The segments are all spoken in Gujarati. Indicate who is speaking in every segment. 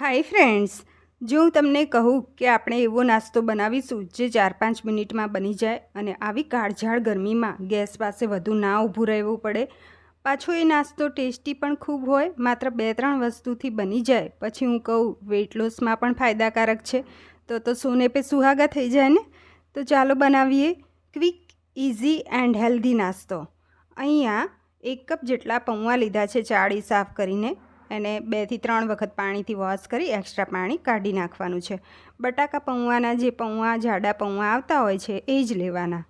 Speaker 1: હાય ફ્રેન્ડ્સ, જો હું તમને કહું કે આપણે એવો નાસ્તો બનાવીશું જે ચાર પાંચ મિનિટમાં બની જાય અને આવી કાળઝાળ ગરમીમાં ગેસ પાસે વધુ ના ઊભું રહેવું પડે, પાછો એ નાસ્તો ટેસ્ટી પણ ખૂબ હોય, માત્ર બે ત્રણ વસ્તુથી બની જાય. પછી હું કહું વેઇટ લોસમાં પણ ફાયદાકારક છે. તો તો સોને પે સુહાગા થઈ જાય ને? તો ચાલો બનાવીએ ક્વિક ઇઝી એન્ડ હેલ્ધી નાસ્તો. અહીંયા એક કપ જેટલા પૌવા લીધા છે, ચાળી સાફ કરીને. એને બેથી ત્રણ વખત પાણીથી વોશ કરી એક્સ્ટ્રા પાણી કાઢી નાખવાનું છે. બટાકા પૌવાના જે પૌવા જાડા પૌવા આવતા હોય છે, એ જ લેવાના.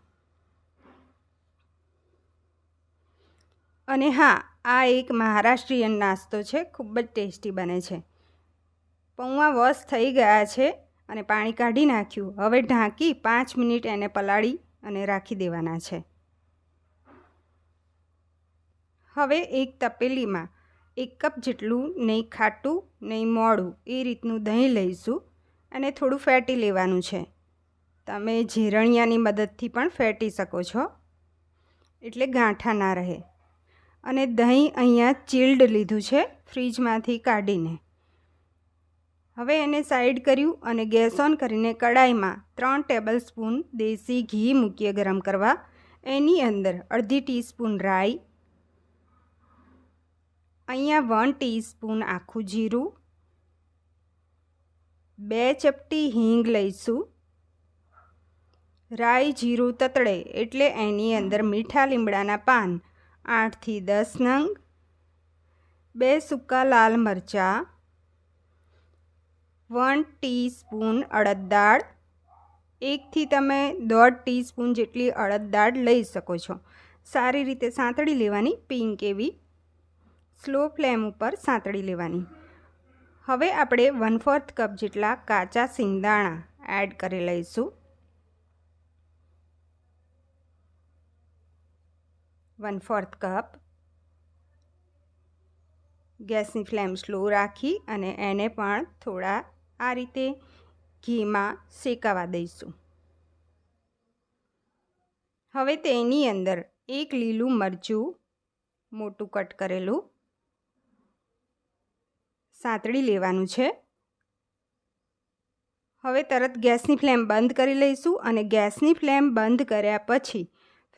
Speaker 1: અને હા, આ એક મહારાષ્ટ્રીયન નાસ્તો છે, ખૂબ જ ટેસ્ટી બને છે. પૌવા વોશ થઈ ગયા છે અને પાણી કાઢી નાખ્યું. હવે ઢાંકી પાંચ મિનિટ એને પલાળી અને રાખી દેવાના છે. હવે એક તપેલીમાં એક કપ જેટલું નહીં ખાટું, નહીં મોડું, એ રીતનું દહીં લઈશું અને થોડું ફેટી લેવાનું છે. તમે ઝીરણિયાની મદદથી પણ ફેટી શકો છો. એટલે ગાંઠા ના રહે. અને દહીં અહીંયા ચીલ્ડ લીધું છે ફ્રીજમાંથી કાઢીને. હવે એને સાઈડ કર્યું અને ગેસ ઓન કરીને કડાઈમાં ત્રણ ટેબલ સ્પૂન દેશી ઘી મૂકીએ ગરમ કરવા. એની અંદર અડધી ટીસ્પૂન રાઈ અહીંયા વન ટીસ્પૂન આખું જીરું, બે ચપટી હિંગ લઈશું, રાઈ જીરું તતડે એટલે એની અંદર મીઠા લીમડાના પાન, આઠથી દસ નંગ, બે સૂકા લાલ મરચાં, વન ટીસ્પૂન અડદ દાળ, એકથી તમે દોઢ ટીસ્પૂન જેટલી અડદ દાળ લઈ શકો છો. સારી રીતે સાંતળી લેવાની પિંક એવી સ્લો ફ્લેમ ઉપર સાંતળી લેવાની. હવે આપણે વન ફોર્થ કપ જેટલા કાચા સિંગદાણા એડ કરી લઈશું. One fourth cup. ગેસની ફ્લેમ સ્લો રાખી અને એને પણ થોડા આ રીતે ઘીમાં શેકાવા દઈશું. હવે તેની અંદર એક લીલું મરચું મોટું કટ કરેલું સાંતળી લેવાનું છે. હવે તરત ગેસની ફ્લેમ બંધ કરી લઈશું અને ગેસની ફ્લેમ બંધ કર્યા પછી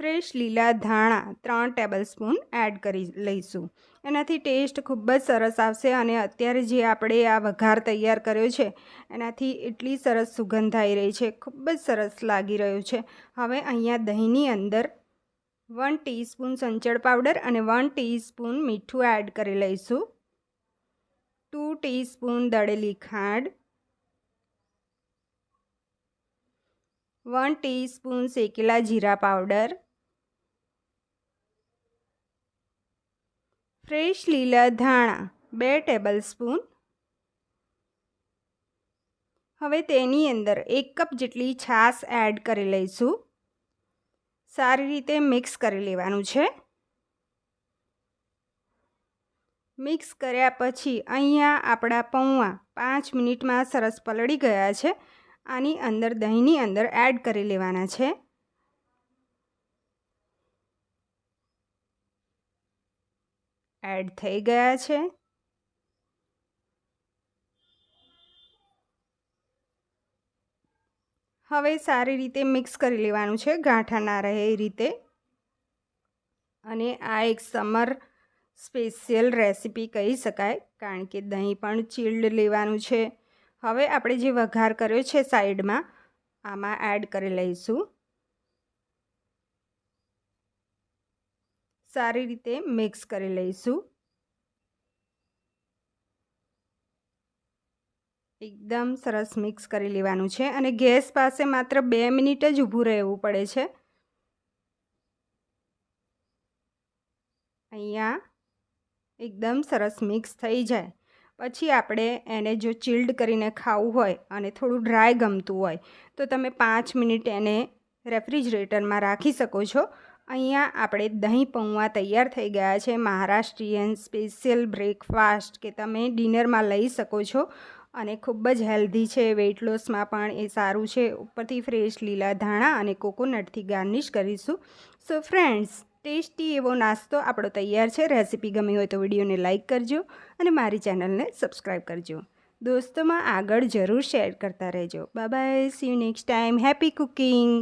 Speaker 1: ફ્રેશ લીલા ધાણા ત્રણ ટેબલ સ્પૂન એડ કરી લઈશું. એનાથી ટેસ્ટ ખૂબ જ સરસ આવશે અને અત્યારે જે આપણે આ વઘાર તૈયાર કર્યો છે, એનાથી એટલી સરસ સુગંધ આવી રહી છે, ખૂબ જ સરસ લાગી રહ્યું છે. હવે અહીંયા દહીંની અંદર વન ટીસ્પૂન સંચળ પાવડર અને વન ટીસ્પૂન મીઠું એડ કરી લઈશું. ટુ ટીસ્પૂન દળેલી ખાંડ વન ટીસ્પૂન શેકેલા જીરા પાવડર ફ્રેશ લીલા ધાણા બે ટેબલ સ્પૂન હવે તેની અંદર એક કપ જેટલી છાશ એડ કરી લઈશું. સારી રીતે મિક્સ કરી લેવાનું છે. મિક્સ કર્યા પછી અહીંયા આપણા પૌવા પાંચ મિનિટમાં સરસ પલળી ગયા છે. આની અંદર દહીંની અંદર એડ કરી લેવાના છે. એડ થઈ ગયા છે. હવે સારી રીતે મિક્સ કરી લેવાનું છે. ગાંઠા ના રહે એ રીતે. અને આ એક સમર સ્પેશિયલ રેસીપી કહી શકાય, કારણ કે દહીં પણ ચીલ્ડ લેવાનું છે. હવે આપણે જે વઘાર કર્યો છે સાઈડમાં, આમાં એડ કરી લઈશું. સારી રીતે મિક્સ કરી લઈશું. એકદમ સરસ મિક્સ કરી લેવાનું છે અને ગેસ પાસે માત્ર બે મિનિટ જ ઊભું રહેવું પડે છે. અહીંયા એકદમ સરસ મિક્સ થઈ જાય. પછી આપણે એને જો ચિલ્ડ કરીને ખાવું હોય અને થોડું ડ્રાય ગમતું હોય, તો તમે પાંચ મિનિટ એને રેફ્રિજરેટરમાં રાખી શકો છો. અહીંયા આપણે દહીં પૌવા તૈયાર થઈ ગયા છે. મહારાષ્ટ્રીયન સ્પેશિયલ બ્રેકફાસ્ટ કે તમે ડિનરમાં લઈ શકો છો અને ખૂબ જ હેલ્ધી છે. વેઇટ લોસમાં પણ એ સારું છે. ઉપરથી ફ્રેશ લીલા ધાણા અને કોકોનટથી ગાર્નિશ કરીશું. સો ફ્રેન્ડ્સ ટેસ્ટી એવો નાસ્તો આપણો તૈયાર છે. રેસીપી ગમી હોય તો વિડીયોને લાઇક કરજો અને મારી ચેનલને સબસ્ક્રાઈબ કરજો. દોસ્તોમાં આગળ જરૂર શેર કરતા રહેજો. Bye see you next time happy cooking